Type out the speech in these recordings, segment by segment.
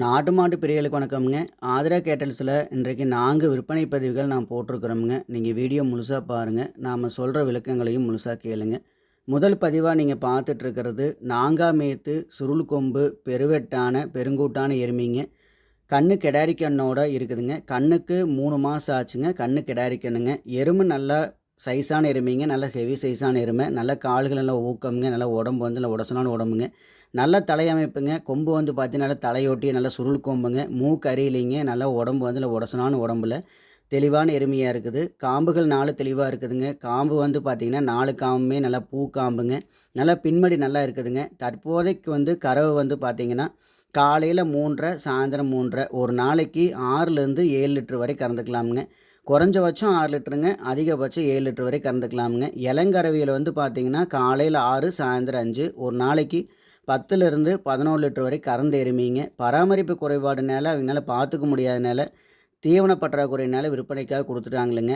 நாட்டு மாட்டு பிரியர்களுக்கு வணக்கம்ங்க. ஆதிரா கேட்டல்ஸில் இன்றைக்கு நான்கு விற்பனை பதிவுகள் நான் போட்டிருக்கிறோமுங்க. நீங்கள் வீடியோ முழுசாக பாருங்கள் நாம் சொல்கிற விளக்கங்களையும் முழுசாக கேளுங்க. முதல் பதிவாக நீங்கள் பார்த்துட்ருக்கிறது நாங்காமேத்து சுருள் கொம்பு பெருவெட்டான பெருங்கூட்டான எருமைங்க. கண்ணு கிடாரி கண்ணோட இருக்குதுங்க. கண்ணுக்கு மூணு மாதம் ஆச்சுங்க. கண்ணு கிடாரி கண்ணுங்க. எருமை நல்லா சைஸான எருமைங்க. நல்லா ஹெவி சைஸான எருமை. நல்ல கால்கள் நல்லா ஊக்கமுங்க. நல்லா உடம்பு வந்து நல்லா உடச்சலான உடம்புங்க. நல்ல தலையமைப்புங்க. கொம்பு வந்து பார்த்தீங்கன்னா நல்லா தலையொட்டி நல்லா சுருள் கொம்புங்க. மூக்கு அரியலைங்க. நல்லா உடம்பு வந்து நல்லா உடம்புல. தெளிவான எருமையாக இருக்குது. காம்புகள் நாலு தெளிவாக இருக்குதுங்க. காம்பு வந்து பார்த்திங்கன்னா நாலு காம்புமே நல்லா பூ காம்புங்க. நல்லா பின்மடி நல்லா இருக்குதுங்க. தற்போதைக்கு வந்து கறவை வந்து பார்த்திங்கன்னா காலையில் மூன்றரை சாயந்தரம் மூன்றரை ஒரு நாளைக்கு ஆறுலேருந்து ஏழு லிட்டர் வரை கறந்துக்கலாமுங்க. குறைஞ்சபட்சம் ஆறு லிட்டருங்க. அதிகபட்சம் ஏழு லிட்டர் வரை கறந்துக்கலாமுங்க. இளங்கறவியில் வந்து பார்த்திங்கன்னா காலையில் ஆறு சாயந்தரம் அஞ்சு ஒரு நாளைக்கு பத்துலேருந்து பதினோரு லிட்டர் வரை கறந்து எருமிங்க. பராமரிப்பு குறைபாடுனால அவங்களால பார்த்துக்க முடியாதனால தீவன பற்றாக்குறையினால விற்பனைக்காக கொடுத்துட்டாங்களுங்க.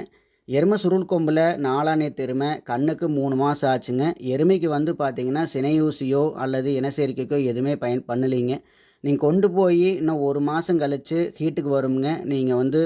எருமை சுருள் கொம்பில் நாலானேத்து தெருமை கண்ணுக்கு மூணு மாதம் ஆச்சுங்க. எருமைக்கு வந்து பார்த்தீங்கன்னா சினையூசியோ அல்லது இனச்சேர்க்கைக்கோ எதுவுமே பயன் பண்ணலைங்க. நீங்கள் கொண்டு போய் இன்னும் ஒரு மாதம் கழித்து ஹீட்டுக்கு வருங்க நீங்கள் வந்து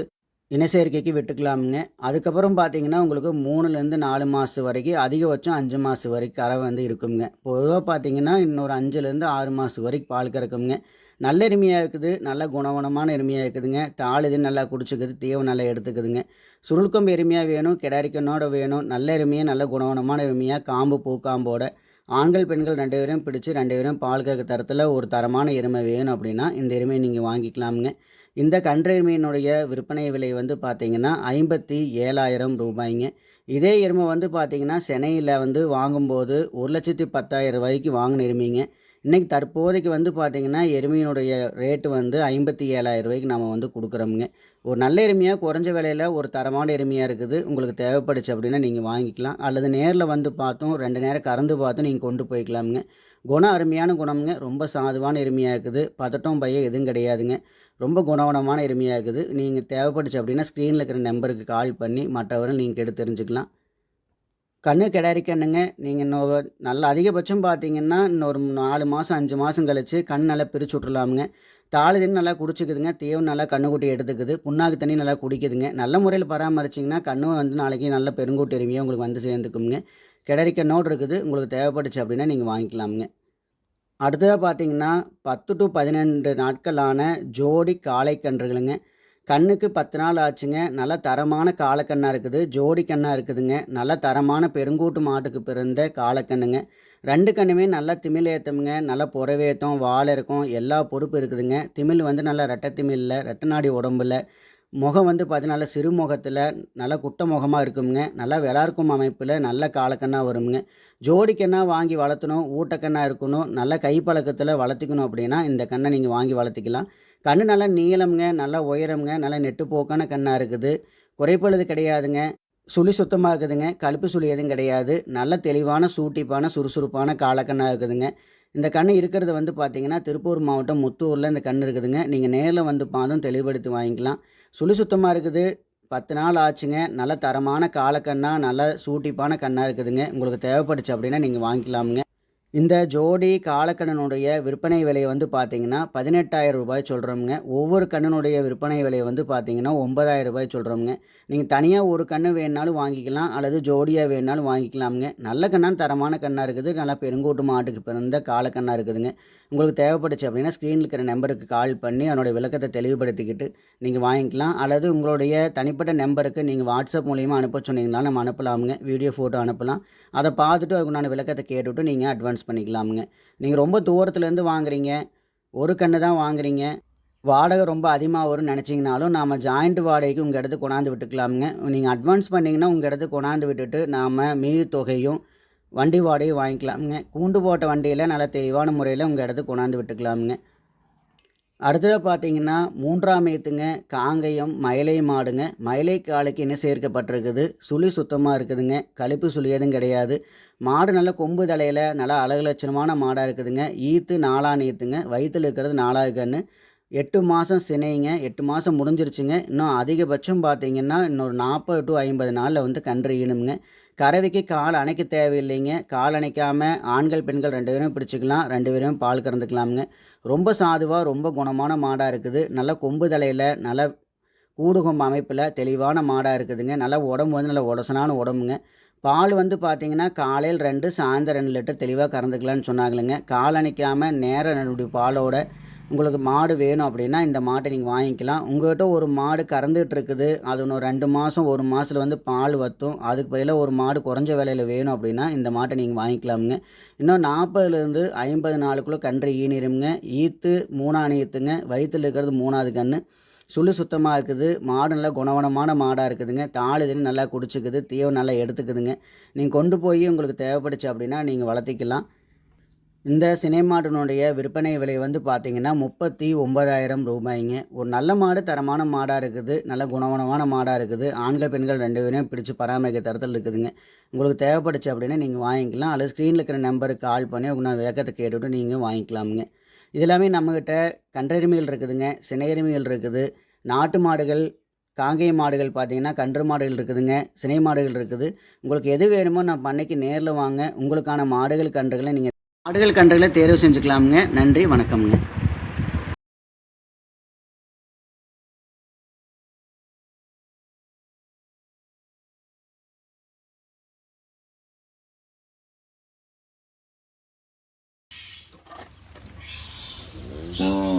இனச்சேர்க்கைக்கு விட்டுக்கலாமுங்க. அதுக்கப்புறம் பார்த்தீங்கன்னா உங்களுக்கு மூணுலேருந்து நாலு மாதம் வரைக்கும் அதிகபட்சம் அஞ்சு மாதம் வரைக்கும் கறவை வந்து இருக்குங்க. பொதுவாக பார்த்தீங்கன்னா இன்னொரு அஞ்சுலேருந்து ஆறு மாதம் வரைக்கும் பால் கறக்குங்க. நல்ல எருமையாக இருக்குது நல்ல குணவனமான எருமையாக இருக்குதுங்க. தாள் இது நல்லா குடிச்சிக்குது தீவம் நல்லா எடுத்துக்குதுங்க. சுருள்கொம்பு எருமையாக வேணும் கிடாரிக்கனோட வேணும். நல்ல எருமையாக நல்ல குணவனமான எருமையாக காம்பு பூக்காம்போட. ஆண்கள் பெண்கள் ரெண்டு பேரும் பிடிச்சி ரெண்டு பேரும் பால் கறக்கு தரத்தில் ஒரு தரமான எருமை வேணும் அப்படின்னா இந்த எருமையை நீங்கள் வாங்கிக்கலாமுங்க. இந்த கன்றெருமையினுடைய விற்பனை விலை வந்து பார்த்திங்கன்னா ஐம்பத்தி ஏழாயிரம் ரூபாய்ங்க. இதே எருமை வந்து பார்த்திங்கன்னா சென்னையில் வந்து வாங்கும்போது ஒரு லட்சத்தி பத்தாயிரம் ரூபாய்க்கு வாங்கின எருமைங்க இன்றைக்கி தற்போதைக்கு வந்து பார்த்திங்கன்னா எருமையினுடைய ரேட்டு வந்து ஐம்பத்தி ஏழாயிரம் ரூபாய்க்கு நம்ம வந்து கொடுக்குறோமுங்க. ஒரு நல்ல எருமையாக குறைஞ்ச விலையில் ஒரு தரமான எருமையாக இருக்குது. உங்களுக்கு தேவைப்படுச்சு அப்படின்னா நீங்கள் வாங்கிக்கலாம். அல்லது நேரில் வந்து பார்த்தும் ரெண்டு நேரம் கறந்து பார்த்தும் நீங்கள் கொண்டு போய்க்கலாமுங்க. குணம் அருமையான குணம்ங்க. ரொம்ப சாதுவான எருமையாக இருக்குது. பதட்டம் பைய எதுவும் கிடையாதுங்க. ரொம்ப குணவனமான எருமையாக இருக்குது. நீங்கள் தேவைப்படுச்சு அப்படின்னா ஸ்க்ரீனில் இருக்கிற நம்பருக்கு கால் பண்ணி மற்றவர்கள் நீங்கள் கெடுத்து தெரிஞ்சுக்கலாம். கண்ணு கிடாரி நீங்கள் இன்னொரு நல்ல அதிகபட்சம் பார்த்தீங்கன்னா இன்னொரு நாலு மாதம் அஞ்சு மாதம் கழித்து கண் நல்லா பிரித்து விட்றலாமுங்க தாளு நல்லா குடிச்சிக்குதுங்க தேவும் நல்லா கண்ணுக்குட்டி எடுத்துக்குது புண்ணாக்கு தண்ணி நல்லா குடிக்குதுங்க. நல்ல முறையில் பராமரிச்சிங்கன்னா கண்ணும் வந்து நாளைக்கு நல்ல பெருங்கூட்டு எருமையாக உங்களுக்கு வந்து சேர்ந்துக்குங்க கிடரி நோட் இருக்குது உங்களுக்கு தேவைப்பட்டுச்சு அப்படின்னா நீங்கள் வாங்கிக்கலாமுங்க. அடுத்ததாக பார்த்தீங்கன்னா பத்து டு பதினெண்டு நாட்களான ஜோடி காளைக்கன்றுகளுங்க கண்ணுக்கு பத்து நாள் ஆச்சுங்க. நல்ல தரமான காலக்கண்ணாக இருக்குது. ஜோடி கண்ணாக இருக்குதுங்க. நல்ல தரமான பெருங்கூட்டு மாட்டுக்கு பிறந்த காலக்கண்ணுங்க. ரெண்டு கண்ணுமே நல்லா திமிழ் ஏற்றமுங்க நல்லா புறவேத்தம் வாழை இருக்கும் எல்லா பொறுப்பு இருக்குதுங்க. திமிழ் வந்து நல்லா ரெட்டை திமிழில் ரெட்டநாடி உடம்புல முகம் வந்து பார்த்தீங்கன்னா சிறு முகத்தில் நல்லா குட்ட முகமாக இருக்குங்க நல்லா விளார்க்கும் அமைப்பில் நல்ல காலக்கண்ணாக வருங்க ஜோடிக்கண்ணாக வாங்கி வளர்த்தணும் ஊட்டக்கண்ணாக இருக்கணும் நல்ல கைப்பழக்கத்தில் வளர்த்திக்கணும் அப்படின்னா இந்த கண்ணை நீங்கள் வாங்கி வளர்த்திக்கலாம். கண் நல்லா நீளம்ங்க நல்லா உயரம்ங்க நல்லா நெட்டுப்போக்கான கண்ணாக இருக்குது. குறைப்பழுது கிடையாதுங்க. சுழி சுத்தமாக இருக்குதுங்க. கழுப்பு சுழி எதுவும் கிடையாது. நல்ல தெளிவான சூட்டிப்பான சுறுசுறுப்பான காலக்கண்ணாக இருக்குதுங்க. இந்த கண் இருக்கிறது வந்து பார்த்திங்கன்னா திருப்பூர் மாவட்டம் முத்தூரில் இந்த கண் இருக்குதுங்க. நீங்கள் நேரில் வந்து பார்த்தும் தெளிவுபடுத்தி வாங்கிக்கலாம். சுழி சுத்தமாக இருக்குது. பத்து நாள் ஆச்சுங்க. நல்ல தரமான காலக்கண்ணாக நல்ல சூட்டிப்பான கண்ணாக இருக்குதுங்க. உங்களுக்கு தேவைப்படுச்சு அப்படின்னா நீங்கள் வாங்கிக்கலாமுங்க. இந்த ஜோடி காலக்கண்ணனுடைய விற்பனை விலையை வந்து பார்த்தீங்கன்னா பதினெட்டாயிரம் ரூபாய் சொல்கிறோமுங்க ஒவ்வொரு கண்ணனுடைய விற்பனை விலையை வந்து பார்த்தீங்கன்னா ஒன்பதாயிரம் ரூபாய் சொல்கிறோமுங்க நீங்கள் தனியாக ஒரு கண்ணு வேணுனாலும் வாங்கிக்கலாம் அல்லது ஜோடியாக வேணுனாலும் வாங்கிக்கலாமுங்க. நல்ல கண்ணான் தரமான கண்ணாக இருக்குது. நல்லா பெருங்கோட்டு மாட்டுக்கு பிறந்த காலக்கண்ணாக இருக்குதுங்க. உங்களுக்கு தேவைப்படுச்சு அப்படின்னா ஸ்க்ரீனில் இருக்கிற நம்பருக்கு கால் பண்ணி அதனுடைய விளக்கத்தை தெளிவுபடுத்திக்கிட்டு நீங்கள் வாங்கிக்கலாம். அல்லது உங்களுடைய தனிப்பட்ட நம்பருக்கு நீங்கள் வாட்ஸ்அப் மூலியமாக அனுப்ப சொன்னீங்கன்னா நம்ம அனுப்பலாமுங்க. வீடியோ ஃபோட்டோ அனுப்பலாம். அதை பார்த்துட்டு அதுக்குண்டான விளக்கத்தை கேட்டுவிட்டு நீங்கள் அட்வான்ஸ் பண்ணிக்கலாமுங்க. நீங்கள் ரொம்ப தூரத்துலேருந்து வாங்குறீங்க. ஒரு கன்று தான் வாங்குறீங்க. வாடகை ரொம்ப அதிகமாக வரும்னு நினச்சிங்கனாலும் நாம் ஜாயிண்ட் வாடகைக்கு உங்கள் இடத்துக்கு கொண்டாந்து விட்டுக்கலாமுங்க. நீங்கள் அட்வான்ஸ் பண்ணிங்கன்னா உங்கள் இடத்துக்கு கொண்டாந்து விட்டுட்டு நாம் மீதி தொகையும் வண்டி வாடகை வாங்கிக்கலாமுங்க. கூண்டு போட்ட வண்டியில் நல்ல தெளிவான முறையில் உங்கள் இடத்துக்கு கொண்டாந்து விட்டுக்கலாமுங்க. அடுத்தது பார்த்தீங்கன்னா மூன்றாம் ஏத்துங்க காங்கயம் மயிலை மாடுங்க. மயிலை காலைக்கு என்ன சேர்க்கப்பட்டிருக்குது? சுழி சுத்தமாக இருக்குதுங்க. கழிப்பு சுழி எதுவும் கிடையாது. மாடு நல்ல கொம்பு தலையில் நல்லா அழகு லட்சணமான மாடாக இருக்குதுங்க. ஈத்து நாலாம் ஈத்துங்க வயிற்றில் இருக்கிறது நாலாவது கன்று எட்டு மாதம் சினைங்க. எட்டு மாதம் முடிஞ்சிருச்சுங்க. இன்னும் அதிகபட்சம் பார்த்தீங்கன்னா இன்னொரு நாற்பது டு ஐம்பது நாளில் வந்து கன்று ஈனுங்க கறவைக்கு கால் அணைக்க தேவையில்லைங்க. கால் அணைக்காமல் ஆண்கள் பெண்கள் ரெண்டு பேரும் பிடிச்சிக்கலாம். ரெண்டு பேரும் பால் கறந்துக்கலாமுங்க. ரொம்ப சாதுவாக ரொம்ப குணமான மாடாக இருக்குது. நல்ல கொம்பு தலையில் நல்ல கூடுகொம்பு அமைப்பில் தெளிவான மாடாக இருக்குதுங்க. நல்லா உடம்பு வந்து நல்ல உடசனான உடம்புங்க. பால் வந்து பார்த்தீங்கன்னா காலையில் ரெண்டு சாயந்தரம் ரெண்டு லிட்டர் தெளிவாக கறந்துக்கலான்னு சொன்னாங்களுங்க. கால் அணைக்காமல் நேர நடுடைய பாலோட உங்களுக்கு மாடு வேணும் அப்படின்னா இந்த மாட்டை நீங்கள் வாங்கிக்கலாம். உங்கள்கிட்ட ஒரு மாடு கறந்துகிட்டு இருக்குது. அது இன்னும் ரெண்டு மாதம் ஒரு மாதத்தில் வந்து பால் வற்றும் அதுக்கு பதிலாக ஒரு மாடு குறைஞ்ச விலையில் வேணும் அப்படின்னா இந்த மாட்டை நீங்கள் வாங்கிக்கலாமுங்க. இன்னும் நாற்பதுலேருந்து ஐம்பது நாளுக்குள்ளே கன்று ஈனிருமுங்க. ஈத்து மூணாணி ஈத்துங்க வயிற்றில் இருக்கிறது மூணாவது கன்று சுழி சுத்தமாக இருக்குது. மாடு நல்லா குணவனமான மாடாக இருக்குதுங்க. தாள் இதுன்னு நல்லா குடிச்சிக்குது. தீவனம் நல்லா எடுத்துக்குதுங்க. நீங்கள் கொண்டு போய் உங்களுக்கு தேவைப்படுச்சு அப்படின்னா நீங்கள் வளர்த்திக்கலாம். இந்த சினைமாட்டினுடைய விற்பனை விலை வந்து பார்த்திங்கன்னா முப்பத்தி ஒன்பதாயிரம் ரூபாய்ங்க. ஒரு நல்ல மாடு தரமான மாடாக இருக்குது. நல்ல குணவனமான மாடாக இருக்குது. ஆண்கள் பெண்கள் ரெண்டு பேரையும் பிடிச்சி பராமரிக்க தரத்தில் இருக்குதுங்க. உங்களுக்கு தேவைப்படுச்சு அப்படின்னா நீங்கள் வாங்கிக்கலாம். அல்லது ஸ்க்ரீனில் இருக்கிற நம்பருக்கு கால் பண்ணி உங்கள் விளக்கத்தை கேட்டுவிட்டு நீங்கள் வாங்கிக்கலாமுங்க. இது எல்லாமே நம்மக்கிட்ட கன்றெருமைகள் இருக்குதுங்க சினையெருமைகள் இருக்குது. நாட்டு மாடுகள் காங்கேய மாடுகள் பார்த்தீங்கன்னா கன்று மாடுகள் இருக்குதுங்க சினை மாடுகள் இருக்குது. உங்களுக்கு எது வேணுமோ நான் பண்ணைக்கு நேரில் வாங்க. உங்களுக்கான மாடுகள் கன்றுகளை நீங்கள் மாடுகள் கன்றுகளை தேர்வு செஞ்சுக்கலாமுங்க. நன்றி வணக்கம்ங்க. Oh.